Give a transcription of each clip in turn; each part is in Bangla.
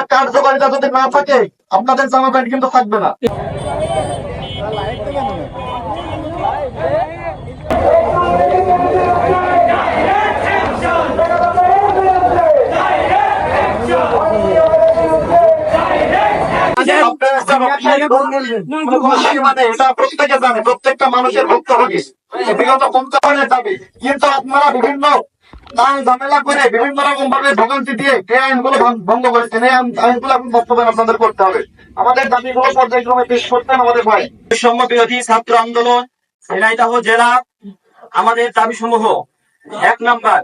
এর কার্যকারিতা যদি না থাকে, আপনাদের জামা প্যান্ট কিন্তু থাকবে না। মানে প্রত্যেকটা মানুষের ভুক্তভোগী বিগত পঞ্চাশনের দাবি। কিন্তু আপনারা বিভিন্ন ঝামেলা করে বিভিন্ন রকম ভাবে ভোগান্তি দিয়ে এই আইনগুলো ভঙ্গ করেছেন। এই আইনগুলো এখন বর্তমানে আপনাদের করতে হবে। আমাদের দাবিগুলো পর্যায়ক্রমে পেশ করতেন আমাদের ভাই। বৈষম্য বিরোধী ছাত্র আন্দোলন জেলা আমাদের দাবি সমূহ এক নাম্বার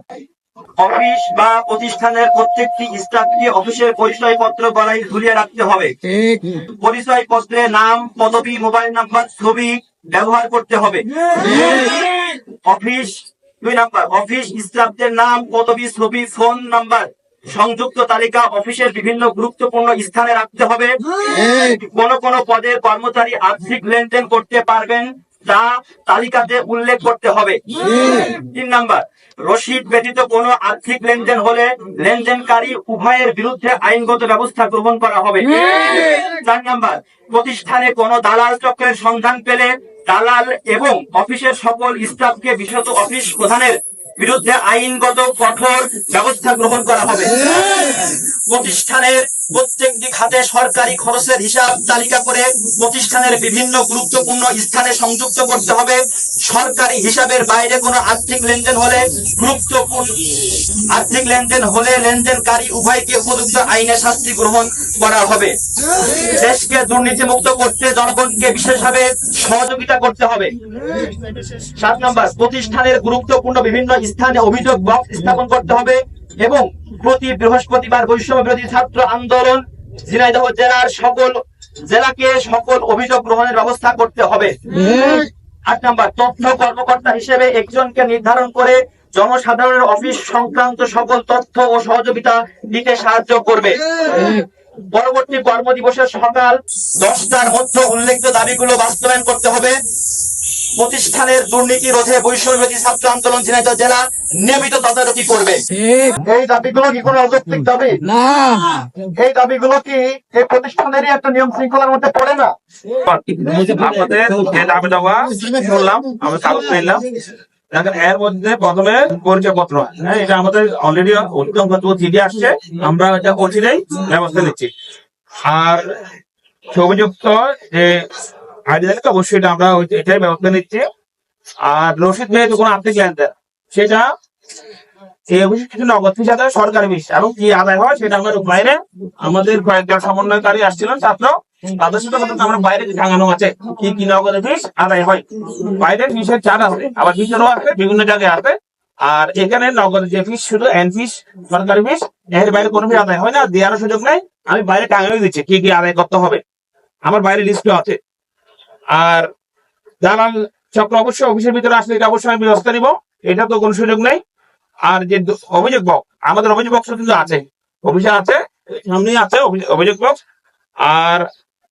অফিস বা প্রতিষ্ঠানের প্রত্যেকটি স্টাফকে অফিসের পরিচয় পত্র গলায় ঝুলিয়ে রাখতে হবে। পরিচয় পত্রে নাম পদবি মোবাইল নাম্বার ছবি ব্যবহার করতে হবে। অফিস দুই নাম্বার অফিস স্টাফদের নাম পদবি ছবি ফোন নাম্বার সংযুক্ত তালিকা অফিসের বিভিন্ন গুরুত্বপূর্ণ স্থানে রাখতে হবে। কোন কোন পদের কর্মচারী আর্থিক লেনদেন করতে পারবেন তা তালিকাতে উল্লেখ করতে হবে। তিন নাম্বার রসিদ ব্যতীত কোনো আর্থিক লেনদেন হলে লেনদেনকারী উভয়ের বিরুদ্ধে আইনগত ব্যবস্থা গ্রহণ করা হবে। চার নাম্বার প্রতিষ্ঠানে কোনো দালাল চক্রের সন্ধান পেলে দালাল এবং অফিসের সকল স্টাফকে বিশেষত অফিস প্রধানের বিরুদ্ধে আইনগত কঠোর ব্যবস্থা গ্রহণ করা হবে। প্রতিষ্ঠানের প্রত্যেকটি খাতে সরকারি খরচের হিসাব তালিকা করে প্রতিষ্ঠানের বিভিন্ন গুরুত্বপূর্ণ স্থানে সংযুক্ত করতে হবে। সরকারি হিসাবের বাইরে কোনো আর্থিক লেনদেন হলে গুরুত্বপূর্ণ। আর্থিক লেনদেন হলে লেনদেনকারী উভয়কে উপযুক্ত আইনে শাস্তি গ্রহণ করা হবে। দেশকে দুর্নীতিমুক্ত করতে জনগণকে বিশেষভাবে সহযোগিতা করতে হবে। সাত নম্বর, প্রতিষ্ঠানের গুরুত্বপূর্ণ বিভিন্ন স্থানে অভিযোগ বক্স স্থাপন করতে হবে এবং প্রতি বৃহস্পতিবার বৈষম্য বিরোধী ছাত্র আন্দোলন, ঝিনাইদহ জেলার সকল জেলাকে সকল অভিযোগ গ্রহণের ব্যবস্থা করতে হবে। আট নাম্বার, তথ্য কর্মকর্তা হিসেবে একজনকে নির্ধারণ করে জনসাধারণের অফিস সংক্রান্ত সকল তথ্য ও সহযোগিতা দিতে সাহায্য করবে। পরবর্তী কর্মদিবসের সকাল দশটার মধ্যে উল্লেখ্য দাবিগুলো বাস্তবায়ন করতে হবে। প্রতিষ্ঠানের দুর্নীতি রোধে বৈষম্য ছাত্র আন্দোলন ঝিনাইদহ জেলা নিয়মিত তদারকি করবে। এই দাবিগুলো কি কোনো অযৌক্তিক দাবি? না। এই দাবিগুলো কি এই প্রতিষ্ঠানেরই একটা নিয়ম শৃঙ্খলার মধ্যে পড়ে না? আমাদের যে দাবি দেওয়া শুনলাম আমরা কাগজ পেলাম। এর মধ্যে প্রথমে পরিচয় পত্র হ্যাঁ এটা আমাদের অলরেডি চিঠি আসছে। আমরা এটা অচিরেই ব্যবস্থা নিচ্ছি। আর অভিযুক্ত যে অবশ্যই এটা আমরা এটাই ব্যবস্থা নিচ্ছি। আর আর্থিক লেনদেন সেটা কিছু নগদ ফিস আদায় সরকারি ফিস। এবং কি আদায় হয় সেটা আমরা বাইরে আমাদের কয়েকজন সমন্বয়কারী আসছিলেন, ছাত্র। তাদের সাথে কথা আমরা বাইরে টাঙানো আছে, কি কি নগদ ফিস আদায় হয়। বাইরে ফিসের আছে, আবার আছে, বিভিন্ন জায়গায় আছে। আর এখানে নগদ যে ফিস, শুধু এন ফিস, সরকারি ফিস, এর বাইরে কোনো ফিস আদায় হয় না দেওয়ার সুযোগ নাই। আমি বাইরে টাঙানো দিচ্ছি, কি কি আদায় করতে হবে। আমার বাইরে লিস্ট আছে। আর দালাল চক্র অবশ্যই অফিসের ভিতরে আসলে এটা অবশ্যই আমি ব্যবস্থা নিব। এটা তো কোনো সুযোগ নেই। আর যে অভিযোগ বক্স আমাদের অভিযোগ বক্স কিন্তু আছে। অফিসে আছে, সামনেই আছে অভি- অভিযোগ বক্স আর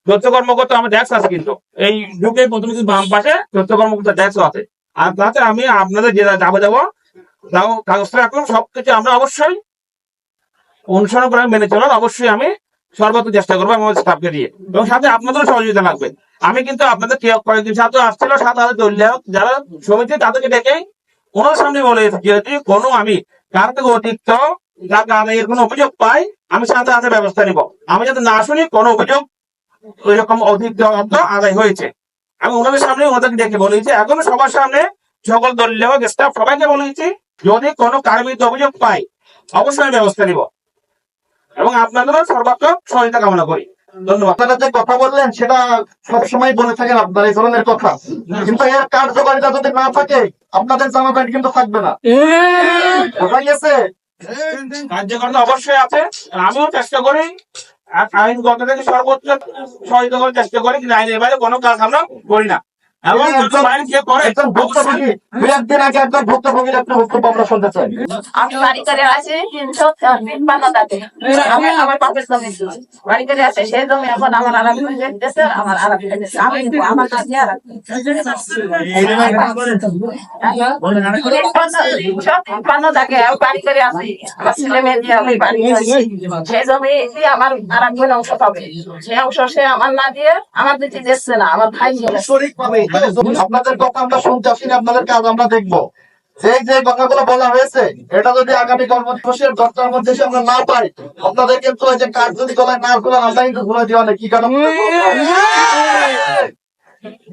তথ্য কর্মকর্তা আমার ডেস্ক আছে কিন্তু। এই ঢুকে প্রথমে কিন্তু বাম পাশে তথ্য কর্মকর্তা ডেস্ক আছে। আর তাতে আমি আপনাদের যে যাব যাব, তাও কাগজটা রাখলাম, সবকিছু আমরা অবশ্যই অনুসরণ করে মেনে চলার অবশ্যই আমি সর্বোচ্চ চেষ্টা করব আমার স্টাফকে দিয়ে। এবং সাথে আপনাদেরও সহযোগিতা লাগবে। আমি কিন্তু আপনাদের কে- কয়েকদিন ছাত্র আসছিল সাথে হাতে দলীয় যারা সমিতি তাদেরকে ডেকে ওনার সামনে বলে যদি কোনো আমি কার থেকে অতিরিক্ত আদায়ের কোনো অভিযোগ পাই, আমি সাথে সাথে ব্যবস্থা নিব। আমি যাতে না শুনি, কোনো অভিযোগ ওই অর্থ আদায় হয়েছে। আমি ওনাদের সামনে ওনাদেরকে ডেকে বলেছি এখন সবার সামনে সকল দলীয় স্টাফ সবাইকে বলেছি যদি কোনো কার্মিক অভিযোগ পাই, অবশ্যই ব্যবস্থা নিব। এবং আপনাদেরও সর্বাত্মক সহায়তা কামনা করি। ধন্যবাদ। আপনারা যে কথা বললেন সেটা সবসময় বলে থাকেন আপনারা এই ধরনের কথা। কিন্তু এর কার্যকারিতা যদি না থাকে আপনাদের জামা প্যান্ট কিন্তু থাকবে না। বোঝা গেছে? কার্যকরতা অবশ্যই আছে আমিও চেষ্টা করি আর আইনগত থেকে সর্বোচ্চ সহযোগিতা করার চেষ্টা করি কিন্তু আইনের বাইরে কোনো কাজ আমরা করি না। এবং দুটো লাইন কে করে একজন ভুক্তভোগী দুই একদিন আগে একজন ভুক্তভোগীর একটা বক্তব্য আমরা শুনতে চাই। আমি বাড়ি করে আছি তিনশো তিপ্পান্ন আমি আমার বাপের জমি ছিল। বাড়ি করে আছে সেই জমি এখন আমার আরাম আমার আরাম আমি আমার কাছে আরাম তিনশো তিপ্পান্ন টাকা আমি বাড়ি করে আছি আমার ছেলে মেয়ে দিয়ে আমি বাড়ি সেই জমি আমার আরাম করে অংশ পাবে। সেই অংশ সে আমার না দিয়ে আমার দিতে দিচ্ছে না আমার ভাই চলে আপনাদের কথা আমরা শুনতে আসিনি আপনাদের কাজ আমরা দেখব। এই যে কথাগুলো বলা হয়েছে এটা যদি আগামী কর্মদিবসের দশটার মধ্যে আমরা না পাই আপনাদের কিন্তু ওই যে কাজ যদি গলায় না খোলা আমরা কিন্তু ঘুরে কি কারণ?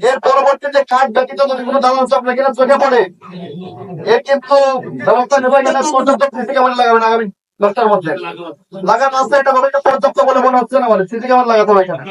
এর পরবর্তী যে কাজ ব্যতীত যদি কোনো দালাল চক্র কিনা চোখে পড়ে এর কিন্তু ব্যবস্থা নেবে কিনা পর্যন্ত সিসি ক্যামেরা লাগাবেন আগামী দশটার মধ্যে? লাগানো আছে এটা ভাবে পর্যাপ্ত বলে মনে হচ্ছে না বলে। সিসি ক্যামেরা লাগাতে হবে এখানে?